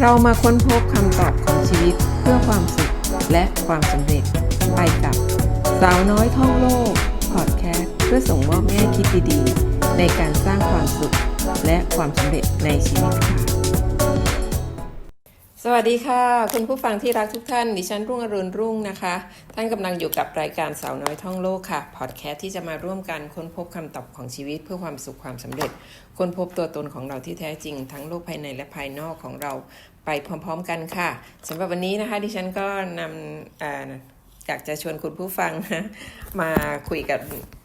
เรามาค้นพบคำตอบของชีวิตเพื่อความสุขและความสำเร็จ ไปกับสาวน้อยท่องโลกพอดแคสต์เพื่อส่งมอบแง่คิดดีๆ ในการสร้างความสุขและความสำเร็จในชีวิตค่ะ สวัสดีค่ะ คุณผู้ฟังที่รักทุกท่าน ดิฉันรุ่งอรุณรุ่งนะคะ ท่านกำลังอยู่กับรายการสาวน้อยท่องโลกค่ะ พอดแคสต์ที่จะมาร่วมกันค้นพบคำตอบของชีวิตเพื่อความสุขความสำเร็จ ค้นพบตัวตนของเราที่แท้จริง ทั้งโลกภายในและภายนอกของเราไปพร้อม ๆ กันค่ะสำหรับวันนี้นะคะ ดิฉันก็นำออยากจะชวนคุณผู้ฟังมาคุยกับ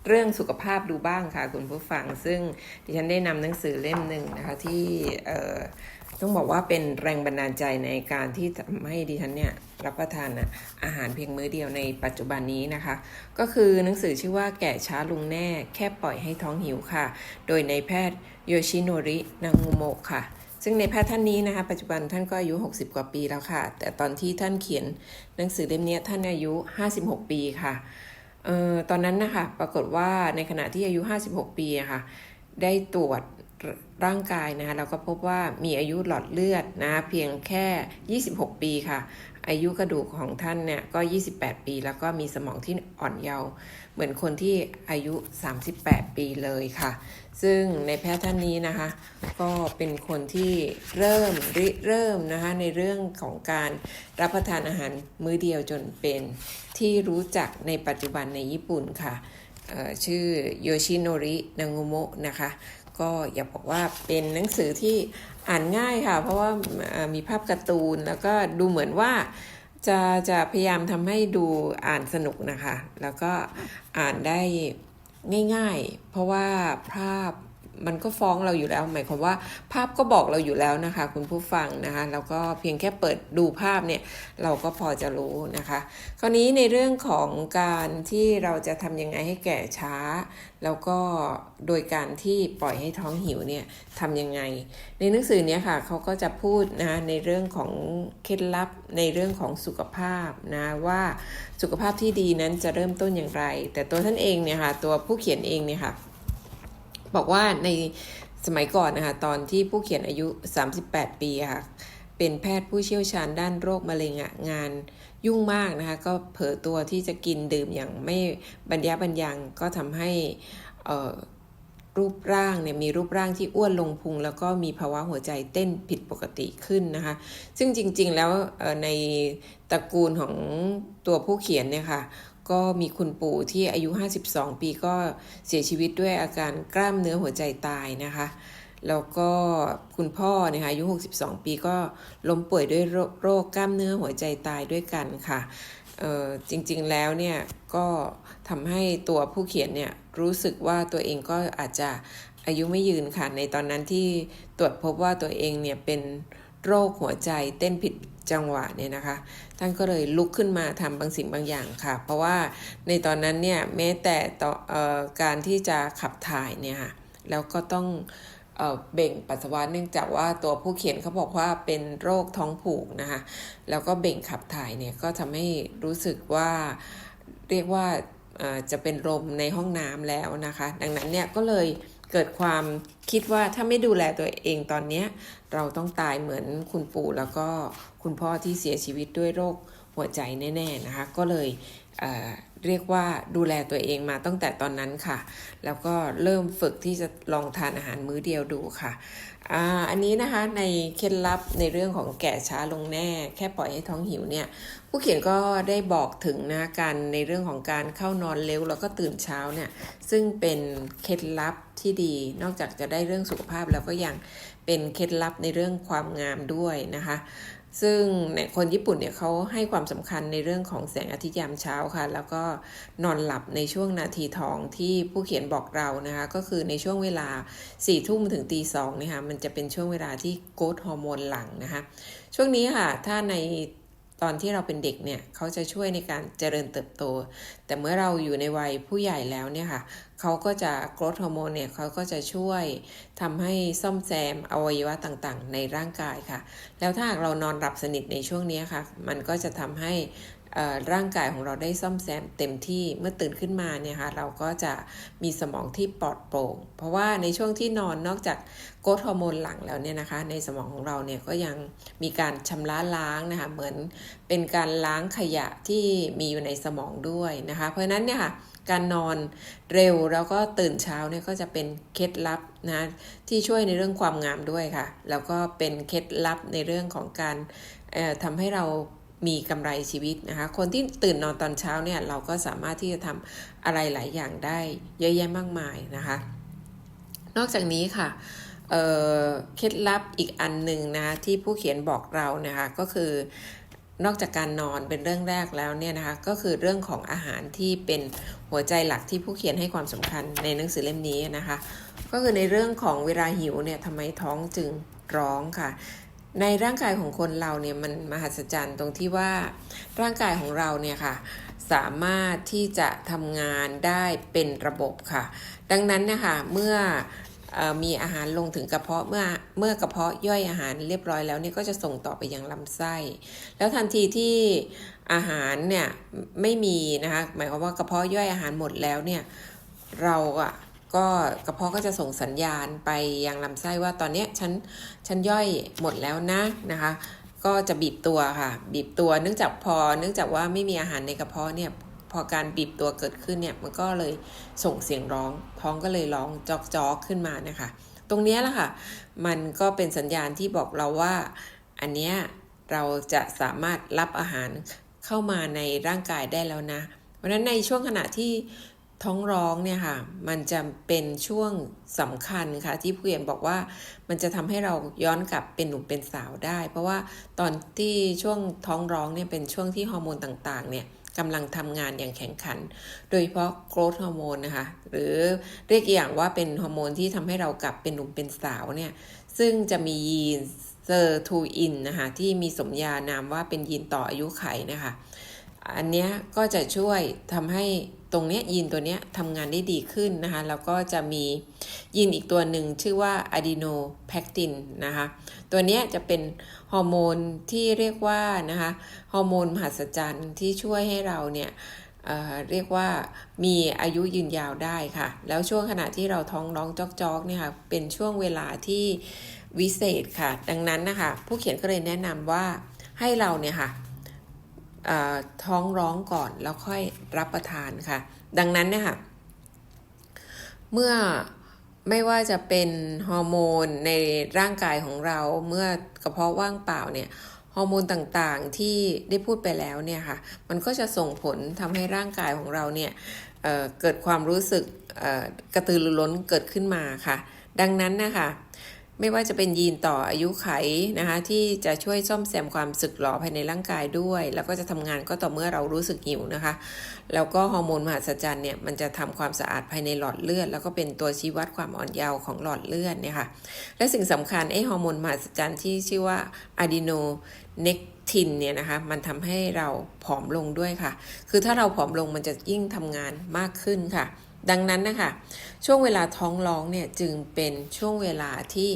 เรื่องสุขภาพดูบ้างค่ะ คุณผู้ฟัง ซึ่งดิฉันได้นำหนังสือเล่มหนึ่งนะคะที่ ต้องบอกว่าเป็นแรงบันดาลใจในการที่ทำให้ดิฉันเนี่ยรับประทานอาหารเพียงมื้อเดียวในปัจจุบันนี้นะคะ ก็คือหนังสือชื่อว่าแก่ช้าลุงแน่แค่ปล่อยให้ท้องหิวค่ะ โดยในายแพทย์โยชิโนรินางุโมะค่ะซึ่งในแพทย์ท่านนี้นะคะปัจจุบันท่านก็อายุ 60 กว่าปีแล้วค่ะ แต่ตอนที่ท่านเขียนหนังสือเล่มนี้ท่านอายุ 56 ปีค่ะเอ่อตอนนั้นนะคะปรากฏว่าในขณะที่อายุ 56 ปีอะค่ะได้ตรวจ ร่างกายนะคะเราก็พบว่ามีอายุหลอดเลือดนะเพียงแค่ 26 ปีค่ะ อายุกระดูกของท่านเนี่ยก็ 28 ปี แล้วก็มีสมองที่อ่อนเยาว์เหมือนคนที่อายุ 38 ปีเลยค่ะ ซึ่งในแพทย์ท่านนี้นะคะ ก็เป็นคนที่เริ่มริเริ่มนะคะในเรื่องของการรับประทานอาหารมื้อเดียวจนเป็นที่รู้จักในปัจจุบันในญี่ปุ่นค่ะชื่อโยชิโนรินางุโมะนะคะ ก็อยากบอกว่าเป็นหนังสือที่อ่านง่ายค่ะ เพราะว่ามีภาพการ์ตูนแล้วก็ดูเหมือนว่าจะจะพยายามทำให้ดูอ่านสนุกนะคะ แล้วก็อ่านได้ง่าย ๆ เพราะว่าภาพ มันก็ฟ้องเราอยู่แล้ว หมายความว่าภาพก็บอกเราอยู่แล้วนะคะ คุณผู้ฟังนะคะแล้วก็เพียงแค่เปิดดูภาพเนี่ยเราก็พอจะรู้นะคะ คราวนี้ในเรื่องของการที่เราจะทำยังไงให้แก่ช้า แล้วก็โดยการที่ปล่อยให้ท้องหิวเนี่ยทำยังไง ในหนังสือเนี้ยค่ะเขาก็จะพูดนะในเรื่องของเคล็ดลับในเรื่องของสุขภาพนะว่าสุขภาพที่ดีนั้นจะเริ่มต้นอย่างไร แต่ตัวท่านเองเนี่ยค่ะตัวผู้เขียนเองเนี่ยค่ะ บอกว่าในสมัยก่อนนะคะตอนที่ผู้เขียนอายุ 38 ปีค่ะเป็นแพทย์ผู้เชี่ยวชาญด้านโรคมะเร็งอะงานยุ่งมากนะคะ ก็เผลอตัวที่จะกินดื่มอย่างไม่บรรยะบรรยังก็ทำให้รูปร่างเนี่ยมีรูปร่างที่อ้วนลงพุง แล้วก็มีภาวะหัวใจเต้นผิดปกติขึ้นนะคะ ซึ่งจริงๆแล้วในตระกูลของตัวผู้เขียนเนี่ยค่ะ ก็มีคุณปู่ที่อายุ 52 ปีก็เสียชีวิตด้วยอาการกล้ามเนื้อหัวใจตายนะคะแล้วก็คุณพ่อเนี่ยค่ะอายุ 62 ปีก็ล้มป่วยด้วยโรคกล้ามเนื้อหัวใจตายด้วยกันค่ะเออจริงๆแล้วเนี่ยก็ทำให้ตัวผู้เขียนเนี่ยรู้สึกว่าตัวเองก็อาจจะอายุไม่ยืนค่ะในตอนนั้นที่ตรวจพบว่าตัวเองเนี่ยเป็นโรคหัวใจเต้นผิด จังหวะเนี่ยนะคะ ท่านก็เลยลุกขึ้นมาทำบางสิ่งบางอย่างค่ะ เพราะว่าในตอนนั้นเนี่ยแม้แต่ต่อเออการที่จะขับถ่ายเนี่ยค่ะแล้วก็ต้องเออเบ่งปัสสาวะเนื่องจากว่าตัวผู้เขียนเขาบอกว่าเป็นโรคท้องผูกนะคะแล้วก็เบ่งขับถ่ายเนี่ยก็ทำให้รู้สึกว่าเรียกว่าจะเป็นลมในห้องน้ำแล้วนะคะ ดังนั้นเนี่ยก็เลย เกิดความคิดว่าถ้าไม่ดูแลตัวเองตอนนี้เราต้องตายเหมือนคุณปู่แล้วก็คุณพ่อที่เสียชีวิตด้วยโรคหัวใจแน่ ๆ นะคะ ก็เลยเเรียกว่าดูแลตัวเองมาตั้งแต่ตอนนั้นค่ะ แล้วก็เริ่มฝึกที่จะลองทานอาหารมื้อเดียวดูค่ะอันนี้นะคะในเคล็ดลับในเรื่องของแก่ช้าลงแน่ แค่ปล่อยให้ท้องหิวเนี่ย ผู้เขียนก็ได้บอกถึงนะการในเรื่องของการเข้านอนเร็วแล้วก็ตื่นเช้าเนี่ย ซึ่งเป็นเคล็ดลับที่ดี นอกจากจะได้เรื่องสุขภาพแล้วก็ยังเป็นเคล็ดลับในเรื่องความงามด้วยนะคะ ซึ่งเนี่ยคนญี่ปุ่นเนี่ยเขาให้ความสำคัญในเรื่องของแสงอาทิตย์ยามเช้าค่ะ แล้วก็นอนหลับในช่วงนาทีทองที่ผู้เขียนบอกเรานะคะ ก็คือในช่วงเวลา4ี่ทุ่มถึงตีสองนะคะมันจะเป็นช่วงเวลาที่โกรทฮอร์โมนหลังนะคะ ช่วงนี้ค่ะ ถ้าใน ตอนที่เราเป็นเด็กเนี่ยเขาจะช่วยในการเจริญเติบโต แต่เมื่อเราอยู่ในวัยผู้ใหญ่แล้วเนี่ยค่ะเขาก็จะโกรทฮอร์โมนเนี่ยเขาก็จะช่วยทำให้ซ่อมแซมอวัยวะต่างๆ ในร่างกายค่ะ แล้วถ้าหากเรานอนหลับสนิทในช่วงนี้ค่ะ มันก็จะทำให้ ร่างกายของเราได้ซ่อมแซมเต็มที่เมื่อตื่นขึ้นมาเนี่ยค่ะเราก็จะมีสมองที่ปลอดโปร่ง เพราะว่าในช่วงที่นอนนอกจากโกรทฮอร์โมนหลังแล้วเนี่ยนะคะ ในสมองของเราเนี่ยก็ยังมีการชำระล้างนะคะเหมือนเป็นการล้างขยะที่มีอยู่ในสมองด้วยนะคะ เพราะฉะนั้นเนี่ยค่ะการนอนเร็วแล้วก็ตื่นเช้าเนี่ยก็จะเป็นเคล็ดลับนะที่ช่วยในเรื่องความงามด้วยค่ะ แล้วก็เป็นเคล็ดลับในเรื่องของการทำให้เรา มีกำไรชีวิตนะคะ คนที่ตื่นนอนตอนเช้าเนี่ยเราก็สามารถที่จะทำอะไรหลายอย่างได้เยอะแยะมากมายนะคะ นอกจากนี้ค่ะเเคล็ดลับอีกอันหนึ่งนะคะที่ผู้เขียนบอกเรานะคะก็คือนอกจากการนอนเป็นเรื่องแรกแล้วเนี่ยนะคะก็คือเรื่องของอาหารที่เป็นหัวใจหลักที่ผู้เขียนให้ความสำคัญในหนังสือเล่มนี้นะคะ ก็คือในเรื่องของเวลาหิวเนี่ยทำไมท้องจึงร้องค่ะ ในร่างกายของคนเราเนี่ยมันมหัศจรรย์ตรงที่ว่าร่างกายของเราเนี่ยค่ะสามารถที่จะทำงานได้เป็นระบบค่ะ ดังนั้นนี่ยค่ะเมื่อเออมีอาหารลงถึงกระเพาะเมื่อเมื่อกระเพาะย่อยอาหารเรียบร้อยแล้วเนี่ยก็จะส่งต่อไปยังลำไส้ แล้วทันทีที่อาหารเนี่ยไม่มีนะคะหมายความว่ากระเพาะย่อยอาหารหมดแล้วเนี่ยเราอะ ก็กระเพาะก็จะส่งสัญญาณไปยังลำไส้ว่าตอนนี้ฉันฉันย่อยหมดแล้วนะนะคะ ก็จะบีบตัวค่ะ บีบตัวเนื่องจากพอ เนื่องจากว่าไม่มีอาหารในกระเพาะเนี่ยพอการบีบตัวเกิดขึ้นเนี่ยมันก็เลยส่งเสียงร้อง ท้องก็เลยร้องจอกจอกขึ้นมานะคะ ตรงนี้แหละค่ะ มันก็เป็นสัญญาณที่บอกเราว่า อันเนี้ยเราจะสามารถรับอาหารเข้ามาในร่างกายได้แล้วนะ เพราะฉะนั้นในช่วงขณะที่ ท้องร้องเนี่ยค่ะ มันจะเป็นช่วงสำคัญค่ะ ที่ผู้เขียนบอกว่ามันจะทำให้เราย้อนกลับเป็นหนุ่มเป็นสาวได้ เพราะว่าตอนที่ช่วงท้องร้องเนี่ยเป็นช่วงที่ฮอร์โมนต่างๆ เนี่ยกำลังทำงานอย่างแข่งขัน โดยเฉพาะโกรทฮอร์โมนนะคะ หรือเรียกอีกอย่างว่าเป็นฮอร์โมนที่ทำให้เรากลับเป็นหนุ่มเป็นสาวเนี่ย ซึ่งจะมียีนเซอร์ทูอินนะคะ ที่มีสมญานามว่าเป็นยีนต่ออายุไขนะคะ อันนี้ก็จะช่วยทำให้ ตรงเนี้ยยีนตัวเนี้ยทำงานได้ดีขึ้นนะคะ แล้วก็จะมียีนอีกตัวหนึ่งชื่อว่าอะดีโนแพคตินนะคะ ตัวเนี้ยจะเป็นฮอร์โมนที่เรียกว่านะคะฮอร์โมนมหัศจรรย์ที่ช่วยให้เราเนี่ยเเรียกว่ามีอายุยืนยาวได้ค่ะ แล้วช่วงขณะที่เราท้องร้องจอกๆเนี่ยค่ะเป็นช่วงเวลาที่วิเศษค่ะ ดังนั้นนะคะ ผู้เขียนก็เลยแนะนำว่าให้เราเนี่ยค่ะ ท้องร้องก่อนแล้วค่อยรับประทานค่ะ ดังนั้นเนี่ยค่ะ เมื่อไม่ว่าจะเป็นฮอร์โมนในร่างกายของเราเมื่อกระเพาะว่างเปล่าเนี่ยฮอร์โมนต่างๆที่ได้พูดไปแล้วเนี่ยค่ะ มันก็จะส่งผลทำให้ร่างกายของเราเนี่ยเเกิดความรู้สึกกระตือรือร้นเกิดขึ้นมาค่ะ ดังนั้นนะคะ ไม่ว่าจะเป็นยีนต่ออายุไขนะคะที่จะช่วยซ่อมแซมความสึกหรอภายในร่างกายด้วย แล้วก็จะทำงานก็ต่อเมื่อเรารู้สึกหิวนะคะ แล้วก็ฮอร์โมนมหัศจรรย์เนี่ยมันจะทำความสะอาดภายในหลอดเลือด แล้วก็เป็นตัวชี้วัดความอ่อนเยาว์ของหลอดเลือดเนี่ยค่ะและสิ่งสำคัญไอฮอร์โมนมหัศจรรย์ที่ชื่อว่าอะดีโนเนกทินเนี่ยนะคะมันทำให้เราผอมลงด้วยค่ะ คือถ้าเราผอมลงมันจะยิ่งทำงานมากขึ้นค่ะ ดังนั้นนะคะช่วงเวลาท้องร้องเนี่ยจึงเป็นช่วงเวลาที่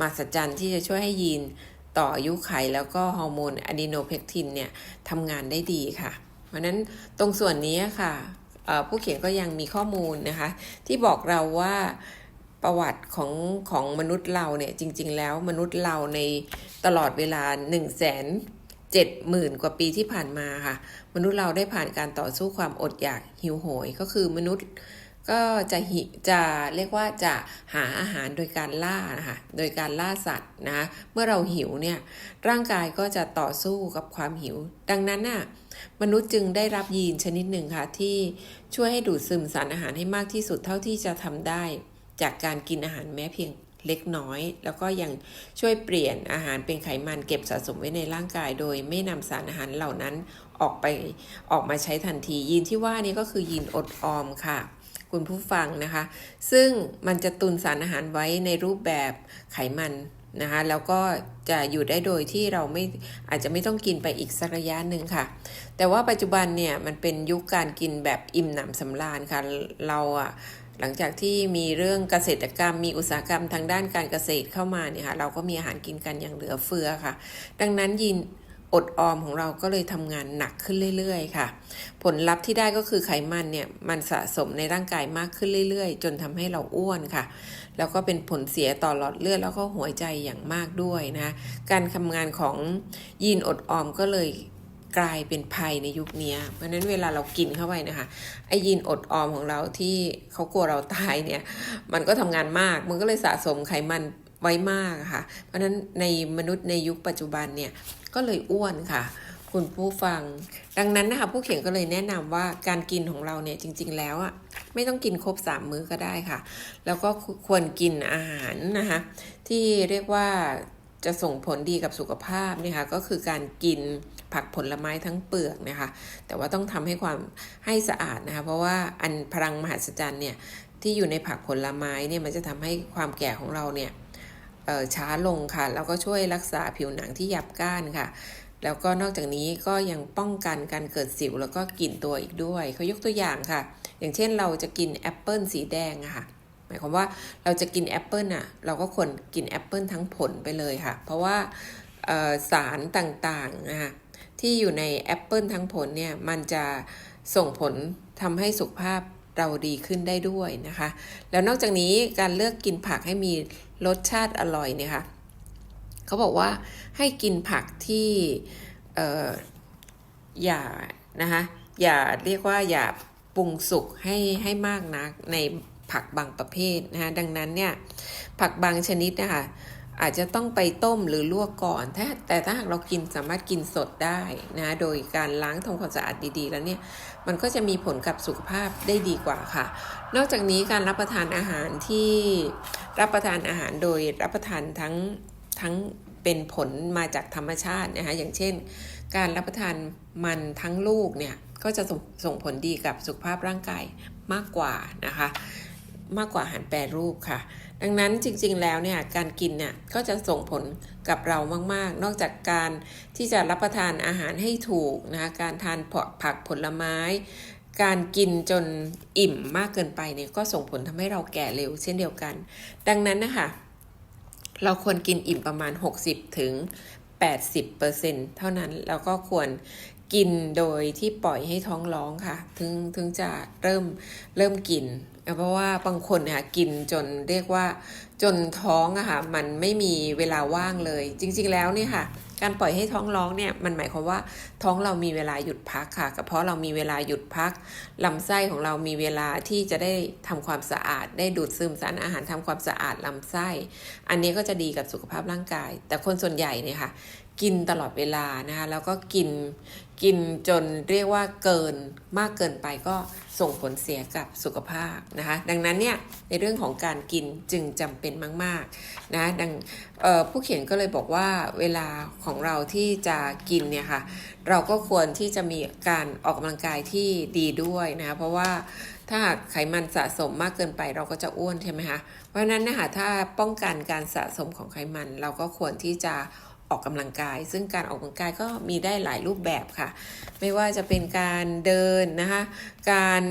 มหัศจรรย์ที่จะช่วยให้ยีนต่ออายุไขแล้วก็ฮอร์โมนอะดีโนเพกตินเนี่ยทำงานได้ดีค่ะ เพราะนั้นตรงส่วนนี้ค่ะผู้เขียนก็ยังมีข้อมูลนะคะ ที่บอกเราว่าประวัติของของมนุษย์เราเนี่ยจริง ๆ แล้วมนุษย์เราในตลอดเวลา1นึ่งแสนเจ็ดหมื่นกว่าปีที่ผ่านมาค่ะ มนุษย์เราได้ผ่านการต่อสู้ความอดอยากหิวโหย ก็คือมนุษย์ ก็จะหิจะเรียกว่าจะหาอาหารโดยการล่านะคะโดยการล่าสัตว์นะะเมื่อเราหิวเนี่ยร่างกายก็จะต่อสู้กับความหิว ดังนั้นน่ะมนุษย์จึงได้รับยีนชนิดหนึ่งค่ะที่ช่วยให้ดูดซึมสารอาหารให้มากที่สุดเท่าที่จะทำได้ จากการกินอาหารแม้เพียงเล็กน้อย แล้วก็ยังช่วยเปลี่ยนอาหารเป็นไขมันเก็บสะสมไว้ในร่างกาย โดยไม่นำสารอาหารเหล่านั้นออกไปออกมาใช้ทันทียีนที่ว่านี้ก็คือยีนอดออมค่ะ คุณผู้ฟังนะคะ ซึ่งมันจะตุนสารอาหารไว้ในรูปแบบไขมันนะคะแล้วก็จะอยู่ได้โดยที่เราไม่อาจจะไม่ต้องกินไปอีกสักระยะหนึ่งค่ะ แต่ว่าปัจจุบันเนี่ยมันเป็นยุคการกินแบบอิ่มหนำสำราญค่ะเราอะหลังจากที่มีเรื่องเกษตรกรรม มีอุตสาหกรรมทางด้านการเกษตรเข้ามาเนี่ยค่ะเราก็มีอาหารกินกันอย่างเหลือเฟือค่ะ ดังนั้นยิน อดออมของเราก็เลยทำงานหนักขึ้นเรื่อยๆ ค่ะ ผลลัพธ์ที่ได้ก็คือไขมันเนี่ยมันสะสมในร่างกายมากขึ้นเรื่อยๆ จนทำให้เราอ้วนค่ะ แล้วก็เป็นผลเสียต่อหลอดเลือดแล้วก็หัวใจอย่างมากด้วยนะการทำงานของยีนอดออมก็เลยกลายเป็นภัยในยุคนี้ เพราะฉะนั้นเวลาเรากินเข้าไปนะคะ ไอยีนอดออมของเราที่เขากลัวเราตายเนี่ย มันก็ทำงานมาก มันก็เลยสะสมไขมัน ไว้มากค่ะ เพราะนั้นในมนุษย์ในยุคปัจจุบันเนี่ยก็เลยอ้วนค่ะ คุณผู้ฟัง ดังนั้นนะคะผู้เขียนก็เลยแนะนำว่าการกินของเราเนี่ยจริง ๆ แล้วอะไม่ต้องกินครบสามมื้อก็ได้ค่ะ แล้วก็ควรกินอาหารนะคะที่เรียกว่าจะส่งผลดีกับสุขภาพนะคะก็คือการกินผักผลไม้ทั้งเปลือกนะคะแต่ว่าต้องทำให้ความให้สะอาดนะคะเพราะว่าอันพลังมหัศจรรย์เนี่ยที่อยู่ในผักผลไม้เนี่ยมันจะทำให้ความแก่ของเราเนี่ย ช้าลงค่ะ แล้วก็ช่วยรักษาผิวหนังที่หยับก้านค่ะ แล้วก็นอกจากนี้ก็ยังป้องกันการเกิดสิวแล้วก็กลิ่นตัวอีกด้วยเขายกตัวอย่างค่ะ อย่างเช่นเราจะกินแอปเปิลสีแดงค่ะหมายความว่าเราจะกินแอปเปิลอะเราก็ควรกินแอปเปิลทั้งผลไปเลยค่ะ เพราะว่าสารต่างๆนะคะที่อยู่ในแอปเปิลทั้งผลเนี่ยมันจะส่งผลทำให้สุขภาพเราดีขึ้นได้ด้วยนะคะ แล้วนอกจากนี้การเลือกกินผักให้มี รสชาติอร่อยเนี่ยค่ะเขาบอกว่าให้กินผักที่เอออย่านะคะอย่าเรียกว่าอย่าปรุงสุกให้ให้มากนักในผักบางประเภทนะคะดังนั้นเนี่ยผักบางชนิดนะคะ อาจจะต้องไปต้มหรือลวกก่อนถ้าแต่ถ้าหากเรากินสามารถกินสดได้นะโดยการล้างทำความสะอาดดีๆ แล้วเนี่ยมันก็จะมีผลกับสุขภาพได้ดีกว่าค่ะ นอกจากนี้การรับประทานอาหารที่รับประทานอาหารโดยรับประทานทั้งทั้งเป็นผลมาจากธรรมชาตินะคะอย่างเช่น การรับประทานมันทั้งลูกเนี่ยก็จะส่งส่งผลดีกับสุขภาพร่างกายมากกว่านะคะ มากกว่าอาหารแปรรูปค่ะ ดังนั้นจริงๆแล้วเนี่ยการกินเนี่ยก็จะส่งผลกับเรามากๆ นอกจากการที่จะรับประทานอาหารให้ถูกนะคะการทานผักผลไม้การกินจนอิ่มมากเกินไปเนี่ยก็ส่งผลทำให้เราแก่เร็วเช่นเดียวกัน ดังนั้นนะคะ เราควรกินอิ่มประมาณ 60 ถึง 80%เท่านั้น แล้วก็ควรกินโดยที่ปล่อยให้ท้องร้องค่ะ ถึงถึงจะเริ่มเริ่มกิน เพราะว่าบางคนเนี่ยกินจนเรียกว่าจนท้องอะค่ะมันไม่มีเวลาว่างเลย จริง ๆ แล้วเนี่ยค่ะ การปล่อยให้ท้องร้องเนี่ยมันหมายความว่าท้องเรามีเวลาหยุดพักค่ะกระเพาะเรามีเวลาหยุดพักลำไส้ของเรามีเวลาที่จะได้ทำความสะอาด ได้ดูดซึมสารอาหารทำความสะอาดลำไส้ อันนี้ก็จะดีกับสุขภาพร่างกาย แต่คนส่วนใหญ่เนี่ยค่ะกินตลอดเวลานะคะแล้วก็กินกินจนเรียกว่าเกินมากเกินไปก็ ส่งผลเสียกับสุขภาพนะคะ ดังนั้นเนี่ยในเรื่องของการกินจึงจำเป็นมาก ๆ นะดังผู้เขียนก็เลยบอกว่าเวลาของเราที่จะกินเนี่ยค่ะเราก็ควรที่จะมีการออกกำลังกายที่ดีด้วยนะคะเพราะว่าถ้าไขมันสะสมมากเกินไปเราก็จะอ้วนใช่ไหมคะเพราะฉะนั้นนะคะถ้าป้องกันการสะสมของไขมันเราก็ควรที่จะ ออกกำลังกาย ซึ่งการออกกำลังกายก็มีได้หลายรูปแบบค่ะ ไม่ว่าจะเป็นการเดินนะคะการ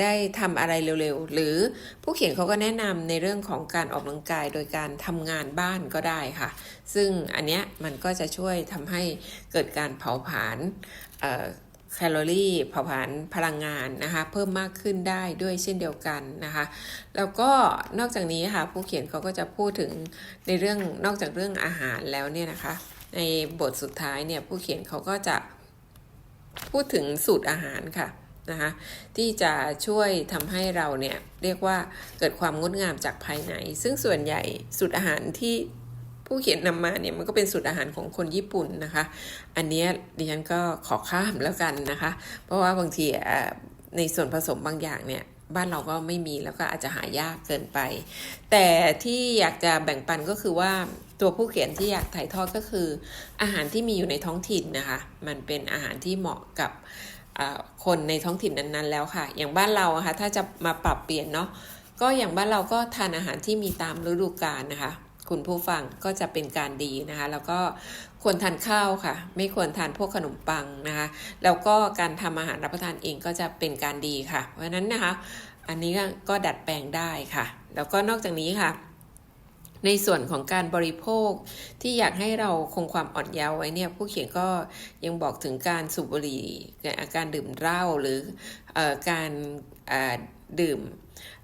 ได้ทำอะไรเร็วๆ หรือผู้เขียนเขาก็แนะนำในเรื่องของการออกกำลังกายโดยการทำงานบ้านก็ได้ค่ะ ซึ่งอันเนี้ยมันก็จะช่วยทำให้เกิดการเผาผลาญ แคลอรี่เผาผลาญพลังงานนะคะเพิ่มมากขึ้นได้ด้วยเช่นเดียวกันนะคะแล้วก็นอกจากนี้ค่ะผู้เขียนเขาก็จะพูดถึงในเรื่องนอกจากเรื่องอาหารแล้วเนี่ยนะคะในบทสุดท้ายเนี่ยผู้เขียนเขาก็จะพูดถึงสูตรอาหารค่ะนะคะที่จะช่วยทำให้เราเนี่ยเรียกว่าเกิดความงดงามจากภายใน ซึ่งส่วนใหญ่สูตรอาหารที่ ผู้เขียนนำมาเนี่ยมันก็เป็นสูตรอาหารของคนญี่ปุ่นนะคะ อันนี้ดิฉันก็ขอข้ามแล้วกันนะคะ เพราะว่าบางทีในส่วนผสมบางอย่างเนี่ยบ้านเราก็ไม่มีแล้วก็อาจจะหายากเกินไป แต่ที่อยากจะแบ่งปันก็คือว่าตัวผู้เขียนที่อยากถ่ายทอดก็คือ อาหารที่มีอยู่ในท้องถิ่นนะคะ มันเป็นอาหารที่เหมาะกับคนในท้องถิ่นนั้นๆแล้วค่ะ อย่างบ้านเราอะคะถ้าจะมาปรับเปลี่ยนเนาะก็อย่างบ้านเราก็ทานอาหารที่มีตามฤดูกาลนะคะ คุณผู้ฟังก็จะเป็นการดีนะคะ แล้วก็ควรทานข้าวค่ะ ไม่ควรทานพวกขนมปังนะคะ แล้วก็การทำอาหารรับประทานเองก็จะเป็นการดีค่ะ เพราะฉะนั้นนะคะ อันนี้ก็ดัดแปลงได้ค่ะ แล้วก็นอกจากนี้ค่ะในส่วนของการบริโภคที่อยากให้เราคงความอ่อนเยาว์ไว้เนี่ยผู้เขียนก็ยังบอกถึงการสูบบุหรี่การดื่มเหล้าหรืออการดื่ม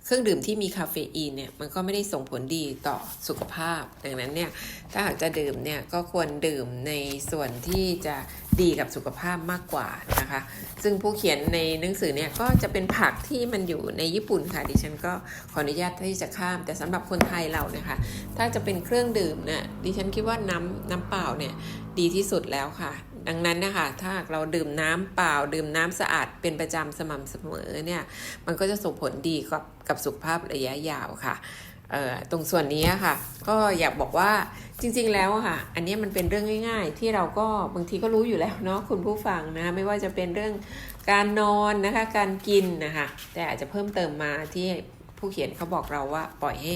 เครื่องดื่มที่มีคาเฟอีนเนี่ยมันก็ไม่ได้ส่งผลดีต่อสุขภาพ ดังนั้นเนี่ยถ้าหากจะดื่มเนี่ยก็ควรดื่มในส่วนที่จะดีกับสุขภาพมากกว่านะคะ ซึ่งผู้เขียนในหนังสือเนี่ยก็จะเป็นผักที่มันอยู่ในญี่ปุ่นค่ะดิฉันก็ขออนุญาตที่จะข้าม แต่สำหรับคนไทยเราเนี่ยค่ะถ้าจะเป็นเครื่องดื่มเนี่ยดิฉันคิดว่าน้ำน้ำเปล่าเนี่ยดีที่สุดแล้วค่ะ ดังนั้นนะคะถ้าเราดื่มน้ำเปล่า ดื่มน้ำสะอาดเป็นประจำสม่ำเสมอเนี่ยมันก็จะส่งผลดีกับกับสุขภาพระยะยาวค่ะตรงส่วนนี้ค่ะ ก็อยากบอกว่าจริง ๆ แล้วค่ะ อันนี้มันเป็นเรื่องง่าย ๆ ที่เราก็บางทีก็รู้อยู่แล้วเนาะคุณผู้ฟังนะไม่ว่าจะเป็นเรื่องการนอนนะคะการกินนะคะแต่อาจจะเพิ่มเติมมาที่ผู้เขียนเขาบอกเราว่าปล่อยให้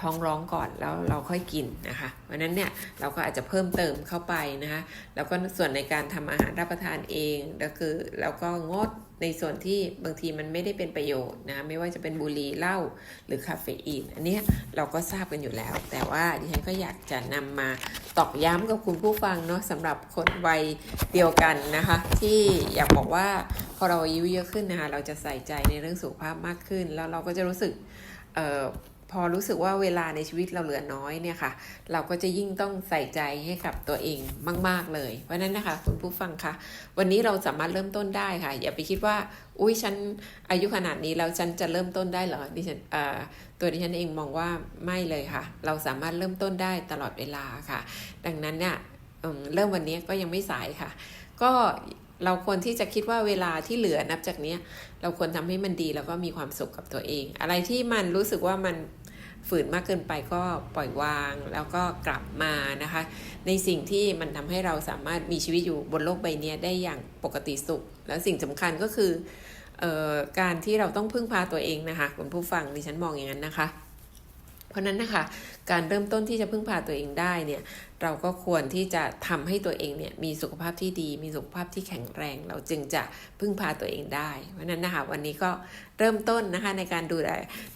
ท้องร้องก่อนแล้วเราค่อยกินนะคะเพราะนั้นเนี่ยเราก็อาจจะเพิ่มเติมเข้าไปนะคะแล้วก็ส่วนในการทำอาหารรับประทานเองก็คือแล้วก็งดในส่วนที่บางทีมันไม่ได้เป็นประโยชน์นะไม่ว่าจะเป็นบุหรี่เหล้าหรือคาเฟอีนอันนี้เราก็ทราบกันอยู่แล้ว แต่ว่าดิฉันก็อยากจะนำมาตอกย้ำกับคุณผู้ฟังเนาะสำหรับคนวัยเดียวกันนะคะ ที่อยากบอกว่าพอเราอายุเยอะขึ้นนะคะเราจะใส่ใจในเรื่องสุขภาพมากขึ้น แล้วเราก็จะรู้สึกเออ พอรู้สึกว่าเวลาในชีวิตเราเหลือน้อยเนี่ยค่ะ เราก็จะยิ่งต้องใส่ใจให้กับตัวเองมาก ๆ เลย เพราะนั้นนะคะคุณผู้ฟังคะวันนี้เราสามารถเริ่มต้นได้ค่ะ อย่าไปคิดว่า อุ้ยฉันอายุขนาดนี้แล้วฉันจะเริ่มต้นได้เหรอดิฉันตัวดิฉันเองมองว่าไม่เลยค่ะ เราสามารถเริ่มต้นได้ตลอดเวลาค่ะ ดังนั้นเนี่ยเริ่มวันนี้ก็ยังไม่สายค่ะ ก็เราควรที่จะคิดว่าเวลาที่เหลือนับจากนี้ เราควรทำให้มันดีแล้วก็มีความสุขกับตัวเอง อะไรที่มันรู้สึกว่ามัน ฝืนมากเกินไปก็ปล่อยวางแล้วก็กลับมานะคะ ในสิ่งที่มันทำให้เราสามารถมีชีวิตอยู่บนโลกใบนี้ได้อย่างปกติสุข แล้วสิ่งสำคัญก็คือออการที่เราต้องพึ่งพาตัวเองนะคะคุณผู้ฟังดิฉันมองอย่างนั้นนะคะ เพราะนั้นนะคะการเริ่มต้นที่จะพึ่งพาตัวเองได้เนี่ยเราก็ควรที่จะทำให้ตัวเองเนี่ยมีสุขภาพที่ดี มีสุขภาพที่แข็งแรง เราจึงจะพึ่งพาตัวเองได้ เพราะนั้นนะคะวันนี้ก็เริ่มต้นนะคะในการดูแล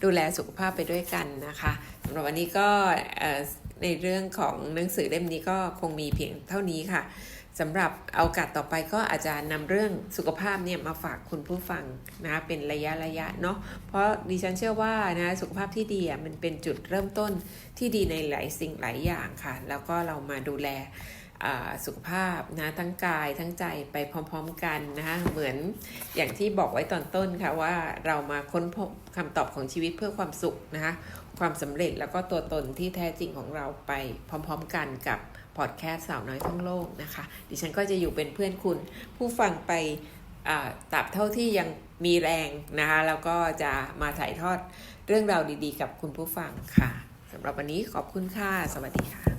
ดูแลสุขภาพไปด้วยกันนะคะสำหรับวันนี้ก็ในเรื่องของหนังสือเล่มนี้ก็คงมีเพียงเท่านี้ค่ะ สำหรับโอกาสต่อไปก็อาจจะนำเรื่องสุขภาพเนี่ยมาฝากคุณผู้ฟังนะเป็นระยะระยะเนาะเพราะดิฉันเชื่อว่านะสุขภาพที่ดีมันเป็นจุดเริ่มต้นที่ดีในหลายสิ่งหลายอย่างค่ะ แล้วก็เรามาดูแล สุขภาพนะทั้งกายทั้งใจไปพร้อมๆกันนะคะเหมือนอย่างที่บอกไว้ตอนต้นค่ะว่าเรามาค้นพบคำตอบของชีวิตเพื่อความสุขนะคะความสำเร็จแล้วก็ตัวตนที่แท้จริงของเราไปพร้อมๆกันกับพอดแคสต์สาวน้อยท่องโลกนะคะ ดิฉันก็จะอยู่เป็นเพื่อนคุณ ผู้ฟังไปตราบเท่าที่ยังมีแรงนะคะแล้วก็จะมาถ่ายทอดเรื่องราวดีๆ กับคุณผู้ฟังค่ะสำหรับวันนี้ขอบคุณค่ะ สวัสดีค่ะ